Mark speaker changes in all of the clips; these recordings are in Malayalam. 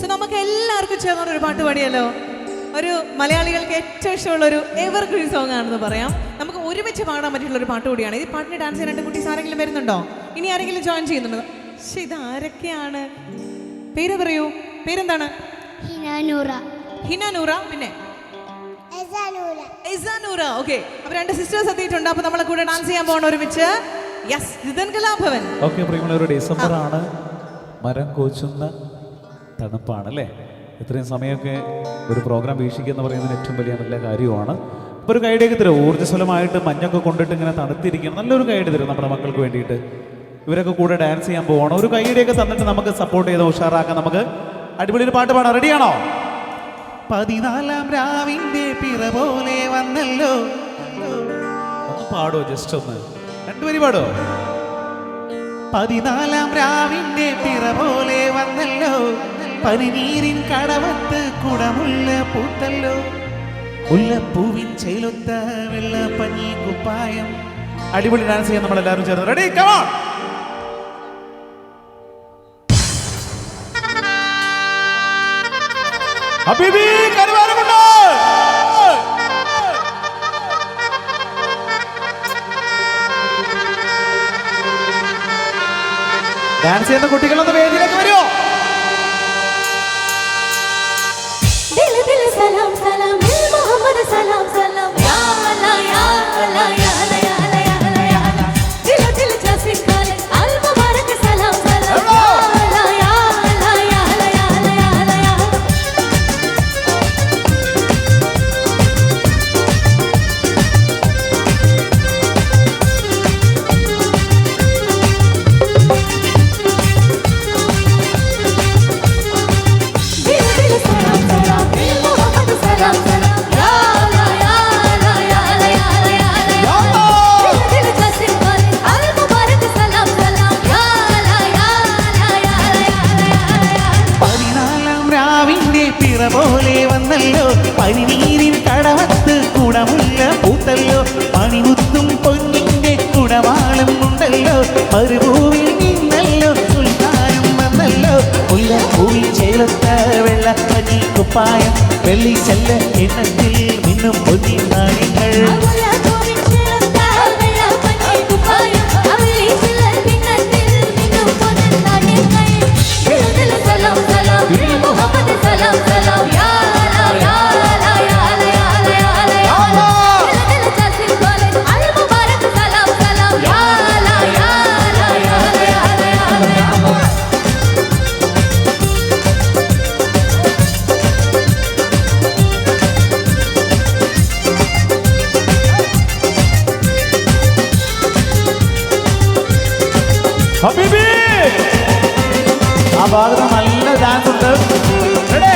Speaker 1: സോ നമുക്ക് എല്ലാവർക്കും ചേർന്ന് ഒരു പാട്ട് പാടിയല്ലോ. ഒരു മലയാളികൾക്ക് ഏറ്റവും ഇഷ്ടമുള്ള ഒരു എവർ ഗ്രീൻ സോങ് ആണെന്ന് പറയാം. നമുക്ക് ഒരുമിച്ച് പാടാൻ പറ്റിയുള്ള ഒരു പാട്ട് കൂടിയാണ്. ഈ പാട്ടിന് ഡാൻസ് ചെയ്യാൻ രണ്ട് കുട്ടീസ് ആരെങ്കിലും വരുന്നുണ്ടോ? ഇനി ആരെങ്കിലും ജോയിൻ ചെയ്യുന്നുണ്ടോ? പക്ഷെ ഇത് ആരൊക്കെയാണ് പേര് പറയൂ പേരെന്താണ്?
Speaker 2: ഹിനാനൂറ.
Speaker 1: ഹിനാനൂറ. പിന്നെ? ഓക്കെ അപ്പൊ രണ്ട് സിസ്റ്റേഴ്സ് എത്തിയിട്ടുണ്ട്. അപ്പൊ നമ്മളെ കൂടെ ഡാൻസ് ചെയ്യാൻ പോകണം ഒരുമിച്ച്. യെസ് ജിതൻ കലാഭവൻ.
Speaker 3: ഓക്കെ പ്രിയമുള്ളവർ ഡിസംബർ ആണ് മരം കോച്ചുന്ന തണുപ്പാണ് അല്ലേ ഇത്രയും സമയമൊക്കെ ഒരു പ്രോഗ്രാം വീക്ഷിക്കുക എന്ന് പറയുന്നത് ഏറ്റവും വലിയ നല്ല കാര്യമാണ്. അപ്പോൾ ഒരു ഗൈഡൊക്കെ തരും. ഊർജസ്വലമായിട്ട് മഞ്ഞൊക്കെ കൊണ്ടിട്ട് ഇങ്ങനെ തണുത്തിരിക്കണം നല്ലൊരു ഗൈഡ് തരും നമ്മുടെ മക്കൾക്ക് വേണ്ടിയിട്ട്. ഇവരൊക്കെ കൂടെ ഡാൻസ് ചെയ്യാൻ പോവാണ്. ഒരു കൈയുടെയൊക്കെ തന്നിട്ട് നമുക്ക് സപ്പോർട്ട് ചെയ്ത് ഉഷാറാക്കാം. നമുക്ക് അടിപൊളി ഒരു പാട്ട് പാടാം. റെഡിയാണോ പതിനാലാം രാവിന്റെ പിറ പോലെ വന്നല്ലോ. പാടോ ജസ്റ്റ് ഒന്ന്. രണ്ടുപേരും പാടോ പതിനാലാം രാവിന്റെ പിറ പോലെ വന്നല്ലോ. പനിനീരിൻ കടവത്ത് കുടമുള്ള പൂത്തല്ലോ. മുല്ലപ്പൂവിൻ ചെയ്ലൊത്ത വെള്ള പഞ്ഞി കുപ്പായം. അടിപൊളി ഡാൻസ് ചെയ്യാൻ നമ്മൾ എല്ലാവരും ചേർന്ന് റെഡി കമോൺ ഹബീബി കരുവാരമുണ്ട് ഡാൻസ് ചെയ്യുന്ന കുട്ടികളൊന്ന് വേദിയിലേക്ക് വരുമോ
Speaker 2: selam selam. Ey Muhammed
Speaker 4: selam selam. പിറ പോലെ വന്നല്ലോ. പനിനീരിൻ കടവത്ത് കുടമുല്ല പൂത്തല്ലോ. പണിമുത്തും പൊന്നിന്റെ കുടവാളും ഉണ്ടല്ലോ. മറുപൂവിൽ നിന്നല്ലോ സുൽത്താനും വന്നല്ലോ. മുല്ലപ്പൂവിൽ ചേലത്ത പനി കുപ്പായം വെള്ളി ചെല്ല എണ്ണത്തിൽ നിന്നും പൊന്നി നാണികൾ.
Speaker 3: ആ ഭാഗത്ത് നല്ല ഡാൻസ് ഉണ്ട്?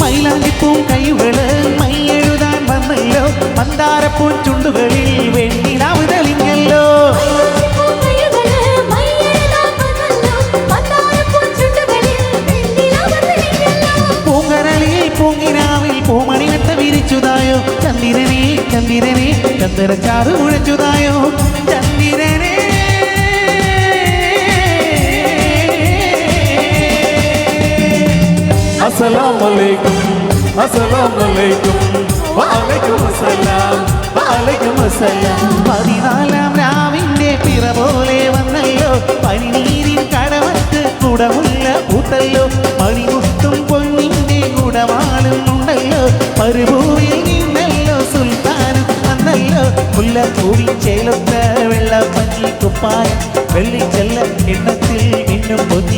Speaker 4: മൈലാലിപ്പൂം കൈകൾ മൈയെഴുതാൻ വന്നല്ലോ. മന്ദാരപ്പൂ ചുണ്ടുകളിൽ വെണ്ണിലാവ് തെളിഞ്ഞല്ലോ. പൂങ്കരളിൽ പൂങ്കിനാവിൽ പൂമണി വെട്ട വിരിച്ചുതായോ. ചന്ദിരനെ ചന്ദിരനെ ചന്ദ്രച്ചാറ് മുഴച്ചുതായോ
Speaker 3: അസ്സലാമു അലൈക്കും അസ്സലാമു അലൈക്കും വഅലൈക്കും അസ്സലാം വഅലൈക്കും അസ്സലാം
Speaker 4: പതിനാലാം രാവിന്റെ പിറ പോലെ വന്നല്ലോ. പനിനീരിൻ കടവത്ത് കുടമുള്ള പൂത്തല്ലോ മണിമുത്തും പൊന്നിന്റെ കുടവാളും ഉണ്ടല്ലോ. മരുഭൂവിൽ നിന്നല്ലോ സുൽത്താനും വന്നല്ലോ. മുല്ലപ്പൂവിൻ ചേലൊത്ത വെള്ളപ്പഞ്ഞി കുപ്പായം വെള്ളിച്ചെല്ല എണ്ണത്തിൽ മിന്നും പൊന്നി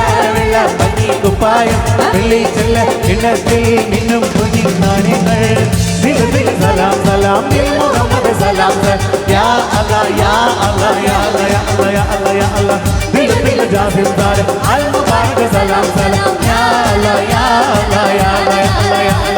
Speaker 3: குப்பாயம் பிள்ளை செல்ல கிண்ணத்தில் இன்னும் புதிய நாணயங்கள் நிலத்தில் சலாம் சலாம் முகமது சலாம் யா அல்லா யா அல்லா யா அல்லா யா அல்லா யா அல்லா யா அல்லா நிலத்தில் ஜாசிம் தாரம் அல் முபாரக் சலாம் சலாம் யா அல்லா யா அல்லா யா அல்லா யா அல்லா